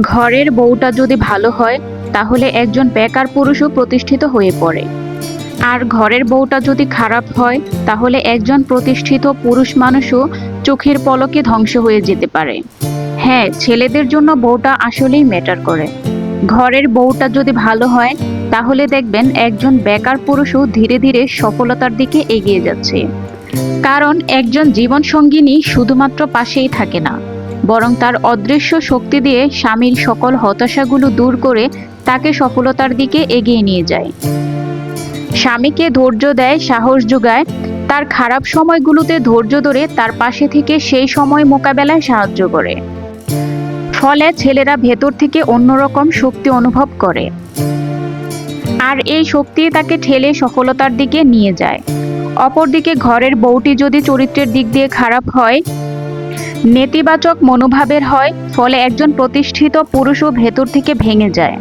ঘরের বউটা যদি ভালো হয়, তাহলে একজন বেকার পুরুষও প্রতিষ্ঠিত হয়ে পড়ে। আর ঘরের বউটা যদি খারাপ হয়, তাহলে একজন প্রতিষ্ঠিত পুরুষ মানুষও চোখের পলকে ধ্বংস হয়ে যেতে পারে। হ্যাঁ ছেলেদের জন্য বউটা আসলেই ম্যাটার করে। ঘরের বউটা যদি ভালো হয়, তাহলে দেখবেন একজন বেকার পুরুষও ধীরে ধীরে সফলতার দিকে এগিয়ে যাচ্ছে। কারণ একজন জীবনসঙ্গিনী শুধুমাত্র পাশেই থাকে না। বরং তার অদৃশ্য শক্তি দিয়ে স্বামীর সকল হতাশাগুলো দূর করে তাকে সফলতার দিকে এগিয়ে নিয়ে যায়। স্বামীকে ধৈর্য দেয়, সাহস যোগায়। তার খারাপ সময়গুলোতে ধৈর্য ধরে তার পাশে থেকে সেই সময় মোকাবেলায় সাহায্য করে। ফলে ছেলেরা ভেতর থেকে অন্যরকম শক্তি অনুভব করে। আর এই শক্তি তাকে ঠেলে সফলতার দিকে নিয়ে যায়। অপরদিকে ঘরের বউটি যদি চরিত্রের দিক দিয়ে খারাপ হয় নেতিবাচক মনোভাবের হয়, ফলে একজন প্রতিষ্ঠিত পুরুষও ভেতর থেকে ভেঙে যায়।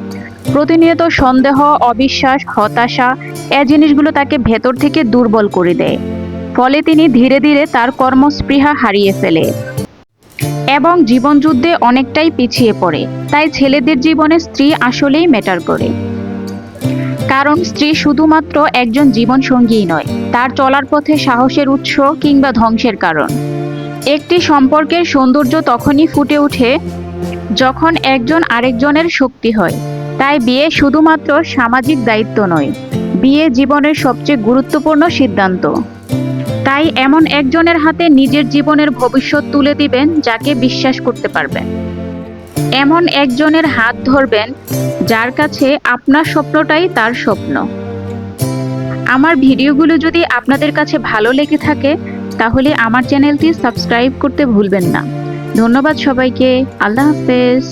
প্রতিনিয়ত সন্দেহ, অবিশ্বাস, হতাশা, এ জিনিসগুলো তাকে ভেতর থেকে দুর্বল করে দেয়। ফলে তিনি ধীরে ধীরে তার কর্মস্পৃহা হারিয়ে ফেলে। এবং জীবনযুদ্ধে অনেকটাই পিছিয়ে পড়ে, তাই ছেলেদের জীবনে স্ত্রী আসলেই ম্যাটার করে। কারণ স্ত্রী শুধুমাত্র একজন জীবনসঙ্গীই নয়, তার চলার পথে সাহসের উৎস কিংবা ধ্বংসের কারণ। একটি সম্পর্কের সৌন্দর্য তখনই ফুটে ওঠে যখন একজন আরেকজনের শক্তি হয়। তাই বিয়ে শুধুমাত্র সামাজিক দায়িত্ব নয়, বিয়ে জীবনের সবচেয়ে গুরুত্বপূর্ণ সিদ্ধান্ত। তাই এমন একজনের হাতে নিজের জীবনের ভবিষ্যৎ তুলে দিবেন যাকে বিশ্বাস করতে পারবেন। এমন একজনের হাত ধরবেন যার কাছে আপনার স্বপ্নটাই তার স্বপ্ন। আমার ভিডিওগুলো যদি আপনাদের কাছে ভালো লেগে থাকে তাহলে আমার চ্যানেলটি সাবস্ক্রাইব করতে ভুলবেন না। ধন্যবাদ সবাইকে। আল্লাহ হাফেজ।